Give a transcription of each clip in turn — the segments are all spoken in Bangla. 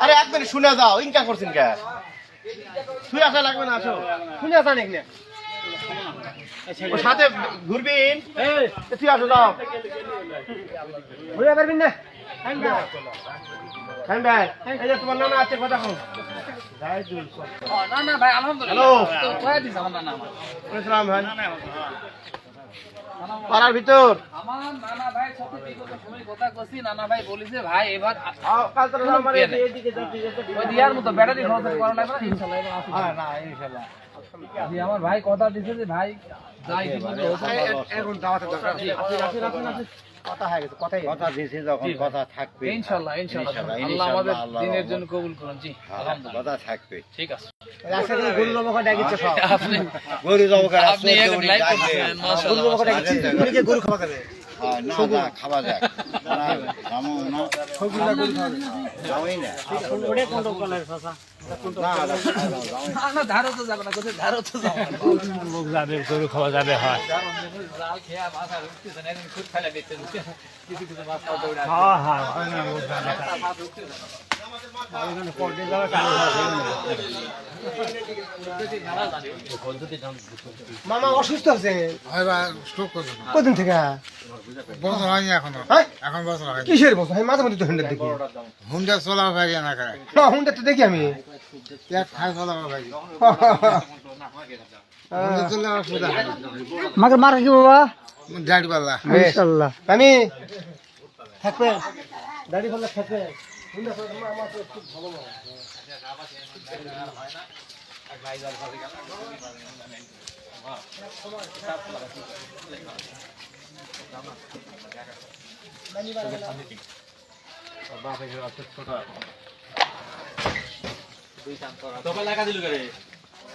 আরে এক মিনিট শুনে যাও, ইনকা করছেন কে? শুয়ে আসা লাগবে না, আসো। শুনে আসা নাকি ওর সাথে ঘুরবিন। তুই আসো যাও। ঘুরে পারবিন না। ভাই। এই যে তোমার নানা আছে কথা কম না না ভাই আলহামদুলিল্লাহ। ভাই। পাড়ার ভিতর। আমার নানা ভাই সাথে বিগত সময় কথা কইছি নানা ভাই বলিছে ভাই এবার কাল তো আমার এদিকে এদিকে যাচ্ছি, যাচ্ছি। ওই দিয়ার মতো ব্যাটারি খরচ করা লাগবে না ইনশাআল্লাহ হ্যাঁ, না, ইনশাল্লাহ। জি আমার ভাই কথা দিছে যে ভাই যাই এখন দাওয়াতের দরকার। আসেন, আসেন। কথা হয়ে গেছে, কথাই কথা দিয়েছি যখন কথা থাকবে ইনশাআল্লাহ ইনশাআল্লাহ আল্লাহ আমাদের দিনের জন্য কবুল করুন জি হ্যাঁ, আলহামদুলিল্লাহ কথা থাকবে ঠিক আছে খাওয়া। হ্যাঁ, না লোক যাবে গরু খাওয়া যাবে হয়। হ্যাঁ হ্যাঁ হয় মামা অসুস্থ আছে? কদিন থেকে? বছর হয়নি এখনও। হ্যাঁ? এখন বছর হয়নি। কিসের বসে আমি মাঝে মধ্যে তো হুন্ডার দেখি। হুন্ডা চলা ভাই না করে না হুন্ডার তো দেখি আমি। হ্যাঁ। হুন্ডা হয় মাকে মারা কি বাবা? ডাড়ি পাল্লা আমি থাকবে। দাড়ি ফেলে থাকবে। হুন্ডা লাগা দিল আমার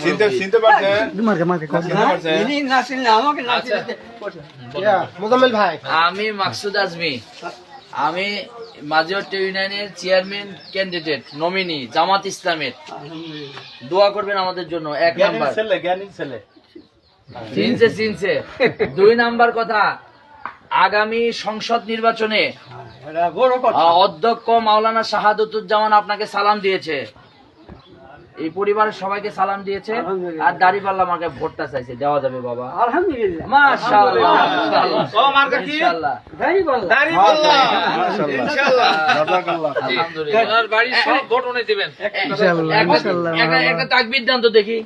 চিন্তা মোজাম্মেল ভাই। আমি মাকসুদ আজমি। আমি মাজিওট ইউনিয়নের চেয়ারম্যান ক্যান্ডিডেট নমিনি জামাত ইসলামের। দোয়া করবেন আমাদের জন্য এক নাম্বার। ছেলে ছেলে। চিনছে চিনছে। দুই নাম্বার কথা আগামী সংসদ নির্বাচনে অধ্যক্ষ মাওলানা শাহাদুজ্জামান আপনাকে সালাম দিয়েছে। এই পরিবারের সবাইকে সালাম দিয়েছে আর দাড়ি দাড়িপাল্লা আমাকে ভোটটা চাইছে দেওয়া যাবে বাবা। আলহামদুলিল্লাহ। মাশাআল্লাহ ইনশাআল্লাহ। আলহামদুলিল্লাহ ওনার বাড়ির সব ভোট উনি দিবেন। ইনশাআল্লাহ। একটা একটা তাকবীর দান তো দেখি।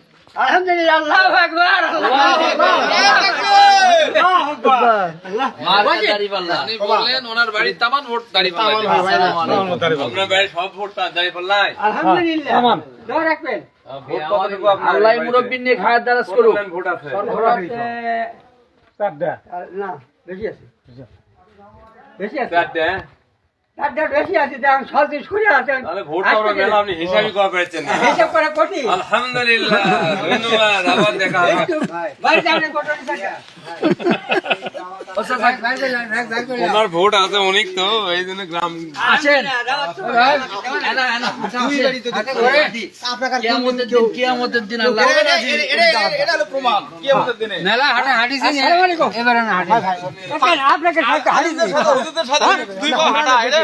মার্কা দাড়িপাল্লা উনি বললেন ওনার বাড়ির তামান ভোট দাঁড়িয়ে আপনার বাড়ির সব ভোট দাঁড়িয়ে পাল্লাই আল্লাহ মুরব্বী নিয়ে খায়াত দারাজ করুক। ভোট আছে? তাহলে ভোট আমরা মেলা আপনি হিসাবই করা করেছেন না। আলহামদুলিল্লাহ ধন্যবাদ আবার দেখা হবে। ওনার ভোট আছে অনেক তো এই জন্য গ্রাম আসেন। কিয়ামতের দিন কিয়ামতের দিন আল্লাহ দেখেন নেবেন আসছে নাকি আমরা জামাত ইসলামের পক্ষ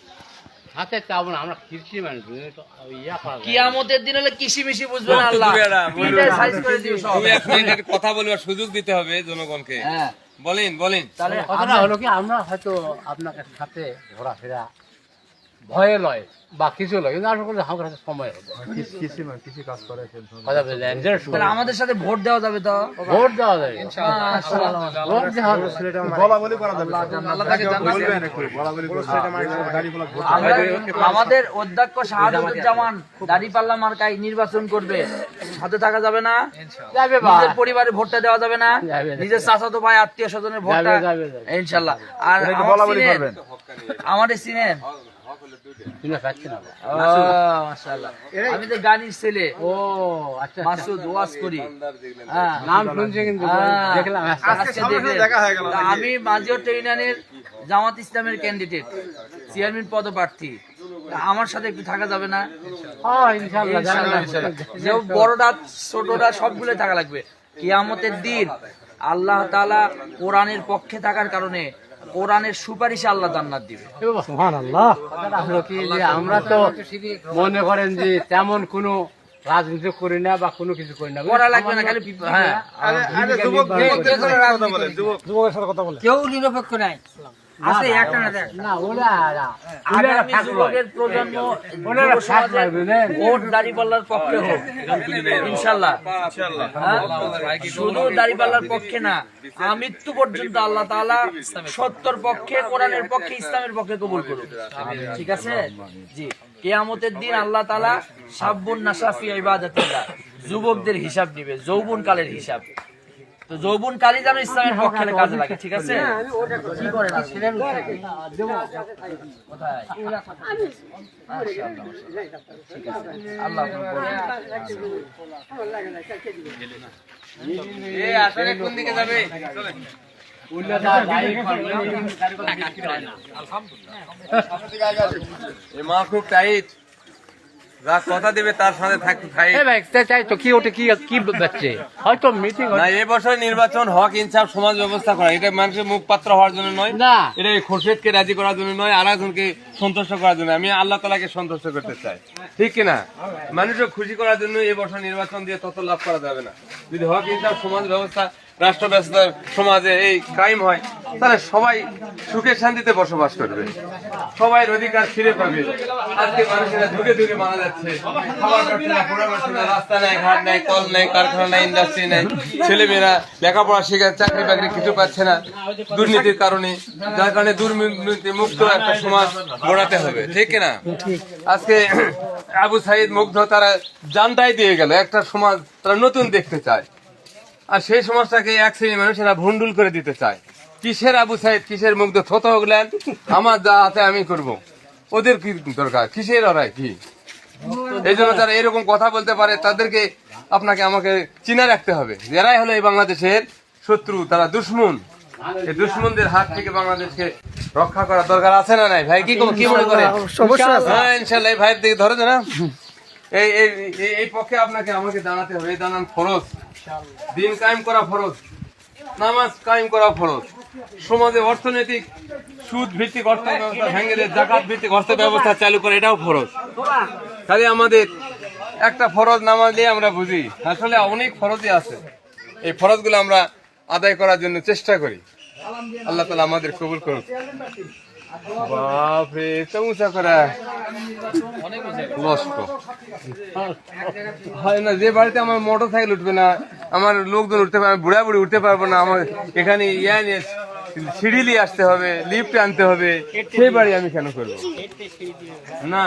হাতে চাবো না আমরা কৃষি মানুষ করা যায়। কিয়ামতের দিন হলে বুঝবে না আল্লাহ। সাইজ করে সব। কথা বলবার সুযোগ দিতে হবে জনগণকে। হ্যাঁ। বলেন বলেন। তাহলে হলো কি আমরা হয়তো আপনাকে সাথে ঘোরাফেরা ভয়ে লয় বা কিছু লয় কিন্তু আসলে করে আমার কাছে সময় হবে। কথা বললেন যে শুনুন। তাহলে আমাদের সাথে ভোট দেওয়া যাবে তো? ভোট দেওয়া যাবে। ভোট দেওয়া যাবে। আমাদের- আমাদের অধ্যক্ষ শাহাদুজ্জামান দাঁড়িপাল্লা মার্কায় নির্বাচন করবে। সাথে থাকা যাবে না। নিজের পরিবারে ভোটটা দেওয়া যাবে না। নিজের চাচাতো ভাই আত্মীয় স্বজনের ভোটটা। ইনশাল্লাহ আর আমাদের চিনেন আমি তো গানির ছেলে। ও আচ্ছা। মাসুদ ওয়াজ করি। হ্যাঁ। নাম শুনছি কিন্তু হ্যাঁ। দেখলাম। আমি মাজিয়ট ইউনিয়নের জামাত ইসলামের ক্যান্ডিডেট চেয়ারম্যান পদপ্রার্থী। আমার সাথে একটু থাকা যাবে না। বড়টা ছোটটা সবগুলো থাকা লাগবে। কিয়ামতের দিন আল্লাহ তাআলা কোরআনের পক্ষে থাকার কারণে কোরআনের সুপারিশে আল্লাহ জান্নাত দিবে। সুবহানাল্লাহ। হলো কি যে আমরা তো মনে করেন যে তেমন কোনো রাজনীতি করি না বা কোনো কিছু করি না করা লাগবে না খালি হ্যাঁ কথা বলে। কেউ নিরপেক্ষ নাই। আছে একটা না দেখ। না ওরা ওরা ওরা আগামী যুবকের প্রজন্ম ওনারা যুব সমাজের ভোট দাঁড়িপাল্লার পক্ষে হোক। ইনশাল্লাহ? শুধু দাঁড়িপাল্লার পক্ষে না আমৃত্যু পর্যন্ত আল্লাহ তাআলা সত্যর পক্ষে কোরআনের পক্ষে ইসলামের পক্ষে কবুল করুন ঠিক আছে? জি। কেয়ামতের দিন আল্লাহ তাআলা সাব্বুন নাসাফি ইবাদাতিল্লাহ। যুবকদের হিসাব নিবে যৌবন কালের হিসাব। তো যৌবন কালই যেন ইসলামের পক্ষে কাজে লাগে ঠিক আছে? কি করেন আসলেন কোথায়? ঠিক আছে আল্লাহ আসলে কোন দিকে যাবে? এ মা খুব টাইট যা কথা দেবে তার সাথে থাকতে থাই ভাই তাই- তাই তো কি ওটা কি কি বাচ্চে হয়তো মিটিং না এবছর নির্বাচন হক ইনসাফ সমাজ ব্যবস্থা করা। এটা মানুষের মুখ পাত্র হওয়ার জন্য নয়। না। এটা এই খোরশেদকে রাজি করার জন্য নয় আর একজনকে সন্তুষ্ট করার জন্য। আমি আল্লাহ তালাকে সন্তুষ্ট করতে চাই। ঠিক কিনা? মানুষকে খুশি করার জন্য এই বছর নির্বাচন দিয়ে তত লাভ করা যাবে না। যদি হক ইনসাফ সমাজ ব্যবস্থা রাষ্ট্র ব্যবস্থা সমাজে এই ক্রাইম হয় তাহলে সবাই সুখে শান্তিতে বসবাস করবে। সবাই অধিকার ফিরে পাবে। আজকে মানুষেরা ধুকে ধুকে মারা যাচ্ছে। খাবার না পাচ্ছে না রাস্তা নেই, ঘাট নেই, কল নেই, কারখানা নেই ইন্ডাস্ট্রি নেই। ছেলেমেয়েরা লেখাপড়া শিখে চাকরি বাকরি কিছু পাচ্ছে না দুর্নীতির কারণে, যার কারণে দুর্নীতি মুক্ত একটা সমাজ গড়াতে হবে। ঠিক না আজকে আবু সাইদ মুগ্ধ তারা জানটাই দিয়ে গেল। একটা সমাজ তারা নতুন দেখতে চায়। আর সেই সমাজটাকে এক শ্রেণির মানুষেরা ভুন্ডুল করে দিতে চায়। কিসের আবু সাহেব কিসের মুগ্ধ? থত হগলেন আমার যা আছে আমি করব। ওদের কি দরকার? কিসের ওরাই কি? এই জন্য তারা এরকম কথা বলতে পারে তাদেরকে আপনাকে আমাকে চিনা রাখতে হবে। যারাই হলো এই বাংলাদেশের শত্রু তারা দুশ্মন। এই দুশ্মনদের হাত থেকে বাংলাদেশকে রক্ষা করার দরকার আছে না নাই? ভাই কি কি মনে করে? হ্যাঁ ইনশাল্লাহ ভাইয়ের দিকে ধরে না। এই এই, এই- পক্ষে আপনাকে আমাকে জানাতে হবে। এই জানান ফরজ। দিন কায়েম করা ফরজ। নামাজ কায়েম করা ফরজ। সমাজে অর্থনৈতিক সুদ ভিত্তিক অর্থ ব্যবস্থা ভেঙে দিয়ে জাকাত ভিত্তিক অর্থ ব্যবস্থা চালু করে, এটাও ফরজ। খালি আমাদের একটা ফরজ নামাজ নিয়ে আমরা বুঝি। আসলে অনেক ফরজই আছে। এই ফরজগুলো আমরা আদায় করার জন্য চেষ্টা করি। আল্লাহ তালা আমাদের কবুল করুন বাপরে তো উঁচা করা। নষ্ট হয় না, যে বাড়িতে আমার মোটর সাইকেল উঠবে না, আমার লোকজন উঠতে পারবে বুড়া বুড়ি উঠতে পারব না, আমার এখানে ইয়া নিয়ে সিঁড়ি নিয়ে আসতে হবে লিফট আনতে হবে, সেই বাড়ি আমি কেন করব? না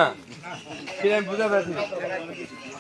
আমি বুঝতে পারছি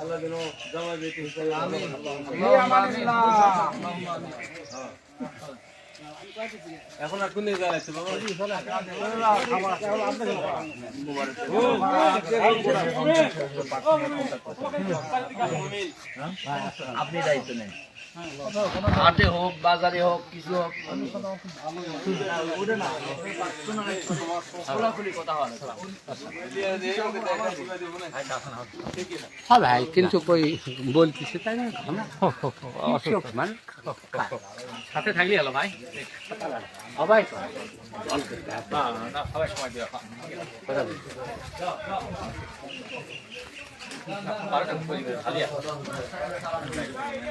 আল্লাহ যেন জামাই বেটি হিসেবে এখন আর কোন যাচ্ছে বাবা? আপনি দায়িত্ব নেন। হাটে হোক বাজারে হোক কিছু হোক। হয় ভাই কিন্তু কই বলতেছে তাই না? মানে সাথে থাকলে হলো ভাই। সবাই তো।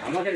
আমাদের